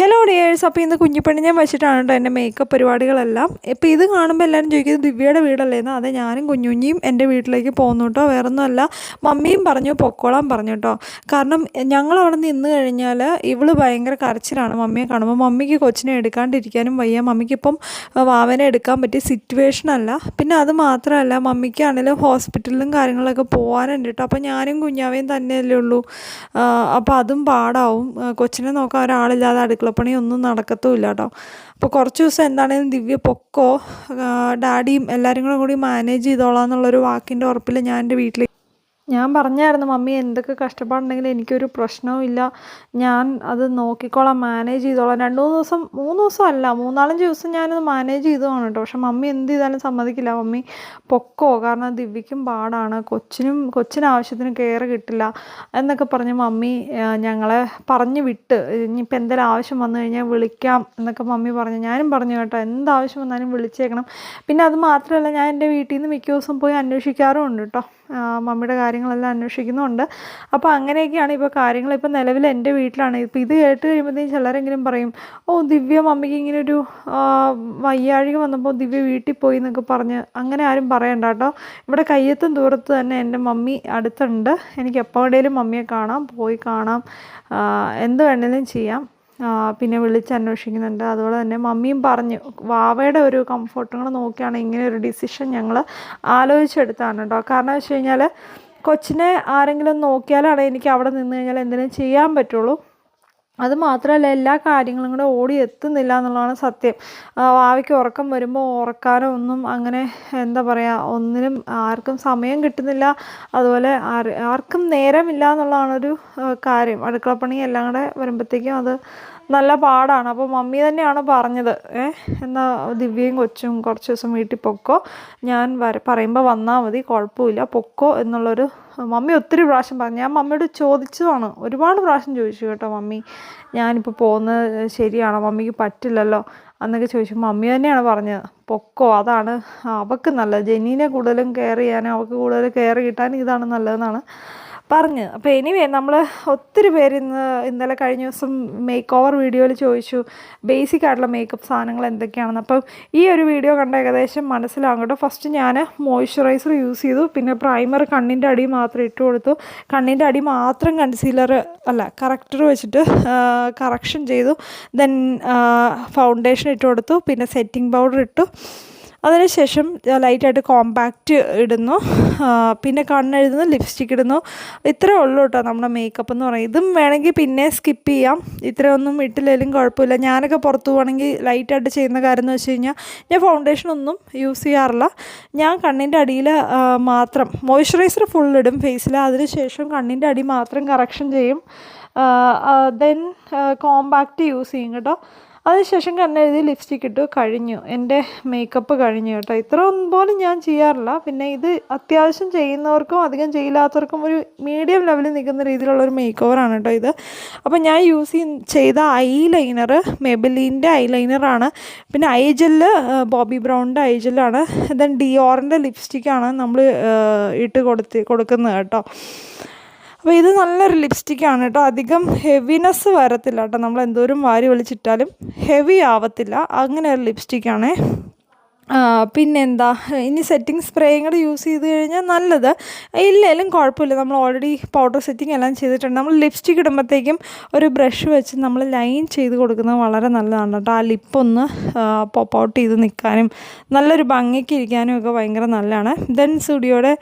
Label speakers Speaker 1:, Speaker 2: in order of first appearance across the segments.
Speaker 1: Hello dears അപ്പോൾ ഇന്ന് ഞാൻ വെച്ചിട്ടാണ് കേട്ടോ എന്റെ മേക്കപ്പ് പരിപാടികളെല്ലാം. ഇപ്പോൾ ഇത് കാണുമ്പോൾ എല്ലാവരും ചോദിക്കുന്നത് ദിവ്യയുടെ വീടല്ലേന്ന് അതെ ഞാനും കുഞ്ഞുഞ്ഞിയും എന്റെ വീട്ടിലേക്ക് പോകുന്നു കേട്ടോ. വേറൊന്നുമല്ല മമ്മിയും പറഞ്ഞു പൊക്കോളാൻ പറഞ്ഞു കേട്ടോ. കാരണം ഞങ്ങൾ അവിടെ നിന്ന് കഴിഞ്ഞാൽ ഇവൾ ഭയങ്കര കരച്ചിലാണ് മമ്മിയെ കാണുമ്പോൾ മമ്മിക്ക് കൊച്ചിനെ എടുക്കാണ്ടിരിക്കാനും വയ്യ. മമ്മിക്കിപ്പം വാവനെ എടുക്കാൻ പറ്റിയ സിറ്റുവേഷൻ അല്ല. പിന്നെ അത് മാത്രമല്ല മമ്മിക്കാണെങ്കിലും ഹോസ്പിറ്റലിലും കാര്യങ്ങളൊക്കെ പോകാനുണ്ട് കേട്ടോ. അപ്പോൾ ഞാനും കുഞ്ഞാവയും തന്നെയല്ലേ ഉള്ളൂ. അപ്പോൾ അതും പാടാവും. കൊച്ചിനെ നോക്കാൻ ഒരാളില്ലാതെ അടുക്കളപ്പണിയൊന്നും നടക്കത്തുമില്ല കേട്ടോ അപ്പോൾ കുറച്ച് ദിവസം എന്താണേലും ദിവ്യ പൊക്കോ ഡാഡിയും എല്ലാവരും കൂടി മാനേജ് ചെയ്തോളാം എന്നുള്ളൊരു വാക്കിന്റെ ഉറപ്പിൽ ഞാൻ എന്റെ വീട്ടിൽ ഞാൻ പറഞ്ഞായിരുന്നു മമ്മി എന്തൊക്കെ കഷ്ടപ്പാടുണ്ടെങ്കിലും എനിക്കൊരു പ്രശ്നവും ഇല്ല. ഞാൻ അത് നോക്കിക്കോളാം മാനേജ് ചെയ്തോളാം. രണ്ട് മൂന്ന് ദിവസം മൂന്ന് ദിവസം അല്ല മൂന്നാലഞ്ച് ദിവസം ഞാനത് മാനേജ് ചെയ്തതാണ് കേട്ടോ. പക്ഷെ മമ്മി എന്ത് ചെയ്താലും സമ്മതിക്കില്ല. മമ്മി പൊക്കോ? കാരണം ദിവ്യക്കും പാടാണ്. കൊച്ചിനും കൊച്ചിന് ആവശ്യത്തിന് കെയർ കിട്ടില്ല എന്നൊക്കെ പറഞ്ഞ് മമ്മി ഞങ്ങളെ പറഞ്ഞു വിട്ട് ഇനിയിപ്പോൾ എന്തെങ്കിലും ആവശ്യം വന്നു കഴിഞ്ഞാൽ വിളിക്കാം എന്നൊക്കെ മമ്മി പറഞ്ഞു. ഞാനും പറഞ്ഞു കേട്ടോ എന്താവശ്യം വന്നാലും വിളിച്ചേക്കണം. പിന്നെ അത് മാത്രമല്ല ഞാൻ എന്റെ വീട്ടിൽ നിന്ന് മിക്ക ദിവസം പോയി അന്വേഷിക്കാറും ഉണ്ട് കേട്ടോ. മമ്മിയുടെ മമ്മിയുടെ കാര്യങ്ങളെല്ലാം അന്വേഷിക്കുന്നുണ്ട്. അപ്പോൾ അങ്ങനെയൊക്കെയാണ് ഇപ്പോൾ കാര്യങ്ങൾ. ഇപ്പോൾ നിലവിൽ എന്റെ വീട്ടിലാണ്. ഇപ്പോൾ ഇത് കേട്ട് കഴിയുമ്പോഴത്തേക്കും ചിലരെങ്കിലും പറയും ഓ ദിവ്യ മമ്മിക്ക് ഇങ്ങനെ ഒരു വയ്യാഴിക വന്നപ്പോൾ ദിവ്യ വീട്ടിൽ പോയി എന്നൊക്കെ പറഞ്ഞ് അങ്ങനെ ആരും പറയണ്ട കേട്ടോ. ഇവിടെ കയ്യെത്തും ദൂരത്ത് തന്നെ എന്റെ മമ്മി അടുത്തുണ്ട്. എനിക്ക് എപ്പോൾ വേണേലും മമ്മിയെ കാണാം പോയി കാണാം. എന്ത് വേണേലും ചെയ്യാം. പിന്നെ വിളിച്ച് അന്വേഷിക്കുന്നുണ്ട്. അതുപോലെ തന്നെ മമ്മിയും പറഞ്ഞു വാവയുടെ ഒരു കംഫർട്ടുകൾ നോക്കിയാണ് ഇങ്ങനെ ഒരു ഡിസിഷൻ ഞങ്ങൾ ആലോചിച്ചെടുത്താണ് കേട്ടോ. കാരണം വെച്ച് കഴിഞ്ഞാൽ കൊച്ചിനെ ആരെങ്കിലും നോക്കിയാലാണ് എനിക്ക് അവിടെ നിന്ന് കഴിഞ്ഞാൽ എന്തെങ്കിലും ചെയ്യാൻ പറ്റുള്ളൂ. അത് മാത്രമല്ല എല്ലാ കാര്യങ്ങളും കൂടെ ഓടി എത്തുന്നില്ല എന്നുള്ളതാണ് സത്യം. ആ, വാവയ്ക്ക് ഉറക്കം വരുമ്പോൾ ഉറക്കാനോ ഒന്നും അങ്ങനെ എന്താ പറയുക ഒന്നിനും ആർക്കും സമയം കിട്ടുന്നില്ല. അതുപോലെ ആർ- ആർക്കും നേരമില്ല എന്നുള്ളതാണൊരു ഒരു കാര്യം. അടുക്കളപ്പണി എല്ലാം കൂടെ വരുമ്പോഴത്തേക്കും അത് നല്ല പാടാണ്. അപ്പോൾ മമ്മി തന്നെയാണ് പറഞ്ഞത് എന്നാൽ ദിവ്യയും കൊച്ചും കുറച്ച് ദിവസം വീട്ടിൽ പൊക്കോ. ഞാൻ വര പറയുമ്പോൾ വന്നാൽ മതി കുഴപ്പമില്ല പൊക്കോ എന്നുള്ളൊരു മമ്മി ഒത്തിരി പ്രാവശ്യം പറഞ്ഞു. ഞാൻ മമ്മിയോട് ചോദിച്ചതാണ്. ഒരുപാട് പ്രാവശ്യം ചോദിച്ചു കേട്ടോ മമ്മി. ഞാനിപ്പോൾ പോകുന്നത് ശരിയാണോ? മമ്മിക്ക് പറ്റില്ലല്ലോ? എന്നൊക്കെ ചോദിച്ചു. മമ്മി തന്നെയാണ് പറഞ്ഞത്. പൊക്കോ അതാണ്. അവൾക്ക് നല്ലത്. ജെനീനെ കൂടുതലും കെയർ ചെയ്യാനും അവൾക്ക് കൂടുതൽ കെയർ കിട്ടാനും ഇതാണ് നല്ലതെന്നാണ്. പറഞ്ഞ്. അപ്പോൾ എനിവേ നമ്മൾ ഒത്തിരി പേര് ഇന്ന് ഇന്നലെ കഴിഞ്ഞ ദിവസം മേക്ക് ഓവർ വീഡിയോയിൽ ചോദിച്ചു ബേസിക് ആയിട്ടുള്ള മേക്കപ്പ് സാധനങ്ങൾ എന്തൊക്കെയാണെന്ന്. അപ്പം ഈ ഒരു വീഡിയോ കണ്ട ഏകദേശം മനസ്സിലാകും കേട്ടോ. ഫസ്റ്റ് ഞാൻ മോയ്സ്ചറൈസർ യൂസ് ചെയ്തു. പിന്നെ പ്രൈമർ കണ്ണിന്റെ അടി മാത്രം ഇട്ട് കൊടുത്തു. കണ്ണിന്റെ അടി മാത്രം കൺസീലർ അല്ല കറക്റ്റർ വെച്ചിട്ട് കറക്ഷൻ ചെയ്തു. ദെൻ ഫൗണ്ടേഷൻ ഇട്ട് കൊടുത്തു. പിന്നെ സെറ്റിംഗ് പൗഡർ ഇട്ടു. അതിനുശേഷം ലൈറ്റായിട്ട് കോമ്പാക്റ്റ് ഇടുന്നു. പിന്നെ കണ്ണെഴുതുന്നു ലിപ്സ്റ്റിക് ഇടുന്നു. ഇത്രേ ഉള്ളൂ കേട്ടോ നമ്മുടെ മേക്കപ്പ് എന്ന് പറയുന്നത്. ഇതും വേണമെങ്കിൽ പിന്നെ സ്കിപ്പ് ചെയ്യാം. ഇത്രയൊന്നും ഇട്ടില്ലെങ്കിലും കുഴപ്പമില്ല. ഞാനൊക്കെ പുറത്ത് പോകണമെങ്കിൽ ലൈറ്റായിട്ട് ചെയ്യുന്ന കാര്യം എന്ന് വെച്ച് കഴിഞ്ഞാൽ ഞാൻ ഫൗണ്ടേഷൻ ഒന്നും യൂസ് ചെയ്യാറില്ല. ഞാൻ കണ്ണിന്റെ അടിയിൽ മാത്രം മോയ്സ്ചറൈസർ ഫുൾ ഇടും ഫേസിൽ അതിനുശേഷം കണ്ണിന്റെ അടി മാത്രം കറക്ഷൻ ചെയ്യും. ദെൻ കോമ്പാക്റ്റ് യൂസ് ചെയ്യും കേട്ടോ. അതിനുശേഷം കണ്ണെഴുതി ലിപ്സ്റ്റിക് ഇട്ടു കഴിഞ്ഞു. എന്റെ മേക്കപ്പ് കഴിഞ്ഞു കേട്ടോ. ഇത്ര ഒന്നും പോലും ഞാൻ ചെയ്യാറില്ല. പിന്നെ ഇത് അത്യാവശ്യം ചെയ്യുന്നവർക്കും അധികം ചെയ്യില്ലാത്തവർക്കും ഒരു മീഡിയം ലെവലിൽ നിൽക്കുന്ന രീതിയിലുള്ള ഒരു മേക്ക് ഓവറാണ് കേട്ടോ ഇത്. അപ്പോൾ ഞാൻ യൂസ് ചെയ്ത ഐ ലൈനർ മെബിലീന്റെ ഐ ലൈനറാണ് പിന്നെ ഐ ജെല്ല് ബോബി ബ്രൗണിന്റെ ഐ ജെല്ലാണ് ദെൻ ഡിയോറിന്റെ ലിപ്സ്റ്റിക്കാണ് നമ്മൾ ഇട്ട് കൊടുത്ത് കൊടുക്കുന്നത് കേട്ടോ. അപ്പോൾ ഇത് നല്ലൊരു ലിപ്സ്റ്റിക്കാണ് കേട്ടോ. അധികം ഹെവിനെസ് വരത്തില്ല കേട്ടോ. നമ്മൾ എന്തോരം വാരി വലിച്ചിട്ടാലും ഹെവി ആവത്തില്ല. അങ്ങനെ ഒരു ലിപ്സ്റ്റിക്കാണേ പിന്നെന്താ? ഇനി സെറ്റിംഗ് സ്പ്രേയും കൂടെ യൂസ് ചെയ്ത് കഴിഞ്ഞാൽ നല്ലത്. ഇല്ലേലും കുഴപ്പമില്ല. നമ്മൾ ഓൾറെഡി പൗഡർ സെറ്റിംഗ് എല്ലാം ചെയ്തിട്ടുണ്ട്. നമ്മൾ ലിപ്സ്റ്റിക് ഇടുമ്പോഴത്തേക്കും ഒരു ബ്രഷ് വെച്ച് നമ്മൾ ലൈൻ ചെയ്ത് കൊടുക്കുന്നത് വളരെ നല്ലതാണ് കേട്ടോ. ആ ലിപ്പൊന്ന് പോപ്പ് ഔട്ട് ചെയ്ത് നിൽക്കാനും നല്ലൊരു ഭംഗിക്ക് ഇരിക്കാനും ഒക്കെ ഭയങ്കര നല്ലതാണ്. ദെൻ സ്റ്റുഡിയോയുടെ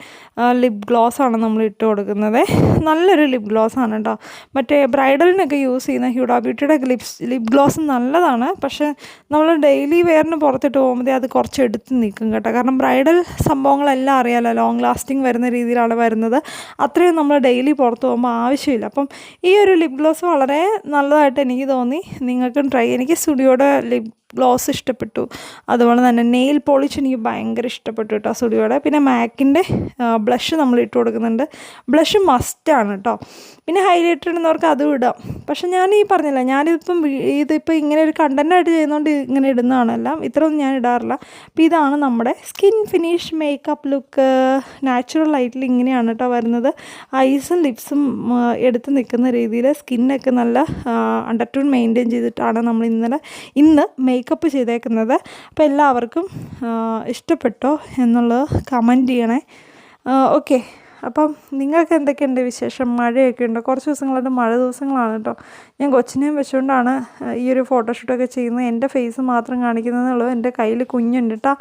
Speaker 1: ലിപ് ഗ്ലോസ് ആണ് നമ്മൾ ഇട്ട് കൊടുക്കുന്നത്. നല്ലൊരു ലിപ് ഗ്ലോസ് ആണ് കേട്ടോ. മറ്റേ ബ്രൈഡലിനൊക്കെ യൂസ് ചെയ്യുന്ന ഹ്യൂഡാ ബ്യൂട്ടിയുടെ ലിപ്സ് ലിപ് ഗ്ലോസ് നല്ലതാണ്. പക്ഷേ നമ്മൾ ഡെയിലി വെയറിന് പുറത്തിട്ട് പോകുമ്പോഴേ അത് കുറച്ച് എടുത്ത് നിൽക്കും കേട്ടോ. കാരണം ബ്രൈഡൽ സംഭവങ്ങളെല്ലാം അറിയാലോ ലോങ് ലാസ്റ്റിംഗ് വരുന്ന രീതിയിലാണ് വരുന്നത്. അത്രയും നമ്മൾ ഡെയിലി പുറത്ത് പോകുമ്പോൾ ആവശ്യമില്ല. അപ്പം ഈ ഒരു ലിപ് ഗ്ലോസ് വളരെ നല്ലതായിട്ട് എനിക്ക് തോന്നി. നിങ്ങൾക്കും ട്രൈ എനിക്ക് സ്റ്റുഡിയോയുടെ ലിപ് ഗ്ലോസ് ഇഷ്ടപ്പെട്ടു. അതുപോലെ തന്നെ നെയിൽ പോളിഷ് എനിക്ക് ഭയങ്കര ഇഷ്ടപ്പെട്ടു കേട്ടോ സ്റ്റുഡിയോയുടെ പിന്നെ മാക്കിന്റെ ബ്ലഷ് നമ്മൾ ഇട്ട് കൊടുക്കുന്നുണ്ട്. ബ്ലഷ് മസ്റ്റാണ് കേട്ടോ. പിന്നെ ഹൈലൈറ്റർ ഇടുന്നവർക്ക് അതും ഇടാം. പക്ഷെ ഞാൻ ഈ പറഞ്ഞില്ല ഞാനിതിപ്പം ഇതിപ്പോൾ ഇങ്ങനെ ഒരു കണ്ടന്റായിട്ട് ചെയ്യുന്നതുകൊണ്ട് ഇങ്ങനെ ഇടുന്നതാണെല്ലാം ഇത്രയൊന്നും ഞാൻ ഇടാറില്ല. അപ്പോൾ ഇതാണ് നമ്മുടെ skin finish makeup look natural ലൈറ്റിൽ ഇങ്ങനെയാണ് കേട്ടോ വരുന്നത്. ഐസും ലിപ്സും എടുത്ത് നിൽക്കുന്ന രീതിയിൽ സ്കിന്നൊക്കെ നല്ല അണ്ടർടൂൺ മെയിന്റെയിൻ ചെയ്തിട്ടാണ് നമ്മൾ ഇന്നലെ ഇന്ന് മേക്കപ്പ് ചെയ്തേക്കുന്നത്. അപ്പോൾ എല്ലാവർക്കും ഇഷ്ടപ്പെട്ടോ എന്നുള്ളത് കമന്റ് ചെയ്യണേ. ഓക്കെ അപ്പം നിങ്ങൾക്ക് എന്തൊക്കെയുണ്ട് വിശേഷം? മഴയൊക്കെ ഉണ്ടോ? കുറച്ച് ദിവസങ്ങളായിട്ട് മഴ ദിവസങ്ങളാണ് കേട്ടോ. ഞാൻ കൊച്ചിനെയും വെച്ചുകൊണ്ടാണ് ഈ ഒരു ഫോട്ടോഷൂട്ടൊക്കെ ചെയ്യുന്നത്. എന്റെ ഫേസ് മാത്രം കാണിക്കുന്നതെന്നുള്ളൂ എന്റെ കയ്യിൽ കുഞ്ഞുണ്ട് കേട്ടോ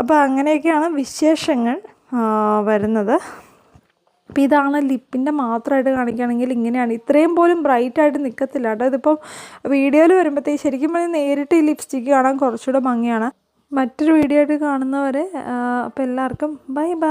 Speaker 1: അപ്പോൾ അങ്ങനെയൊക്കെയാണ് വിശേഷങ്ങൾ വരുന്നത്. അപ്പോൾ ഇതാണ് ലിപ്പിന്റെ മാത്രമായിട്ട് കാണിക്കുകയാണെങ്കിൽ ഇങ്ങനെയാണ്. ഇത്രയും പോലും ബ്രൈറ്റായിട്ട് നിൽക്കത്തില്ല കേട്ടോ. ഇതിപ്പം വീഡിയോയിൽ വരുമ്പോഴത്തേക്ക് ശരിക്കും പറഞ്ഞാൽ നേരിട്ട് ഈ ലിപ്സ്റ്റിക്ക് കാണാൻ കുറച്ചുകൂടെ ഭംഗിയാണ്. മറ്റൊരു വീഡിയോ ആയിട്ട് കാണുന്നവരെ അപ്പോൾ എല്ലാവർക്കും ബൈ ബൈ